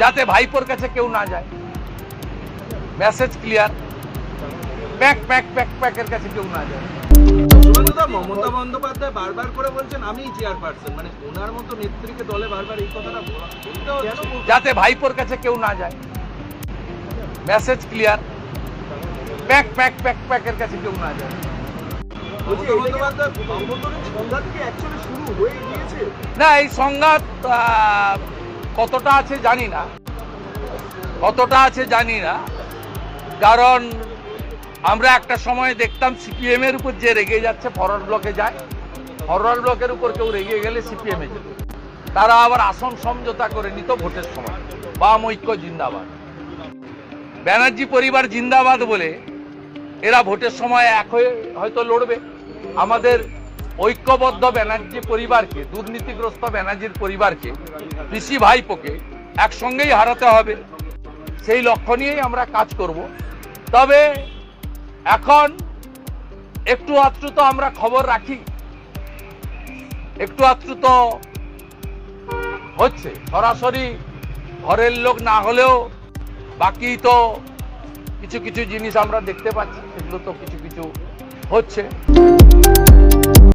যাতে ভাইপোর কাছে কেউ না যায়। Message clear pack pack pack প্যাকের কাছে কেউ না যায়। মমতা বন্দ্যোপাধ্যায় বারবার করে বলছেন আমি চেয়ারপারসন মানে ওনার মতো নেত্রীকে দলে বারবার এই কথাটা যাতে ভাইপোর কাছে কেউ না যায়। Message clear pack pack pack প্যাকের কাছে কেউ না যায়। না এই সংঘাত কতটা আছে জানি না। কতটা আছে জানি না। কারণ আমরা একটা সময় দেখতাম সিপিএম এর উপর যে রেগে যাচ্ছে, ফরওয়ার্ড ব্লকে যায়। ফরওয়ার্ড ব্লকের উপর কেউ রেগে গেলে সিপিএম যেত তারা আবার আসন সমঝোতা করে নিত ভোটের সময়। বাম ঐক্য জিন্দাবাদ। ব্যানার্জি পরিবার জিন্দাবাদ বলে এরা ভোটের সময় এক হয়ে হয়তো লড়বে। আমাদের ঐক্যবদ্ধ ব্যানার্জি পরিবারকে, দুর্নীতিগ্রস্ত ব্যানার্জির পরিবারকে, পিসি ভাইপোকে একসঙ্গেই হারাতে হবে। সেই লক্ষ্য নিয়েই আমরা কাজ করব। তবে এখন একটু আধটু তো আমরা খবর রাখি। একটু আধটু তো হচ্ছে। সরাসরি ঘরের লোক না হলেও বাকি তো কিছু কিছু জিনিস আমরা দেখতে পাচ্ছি, সেগুলো তো কিছু কিছু হচ্ছে।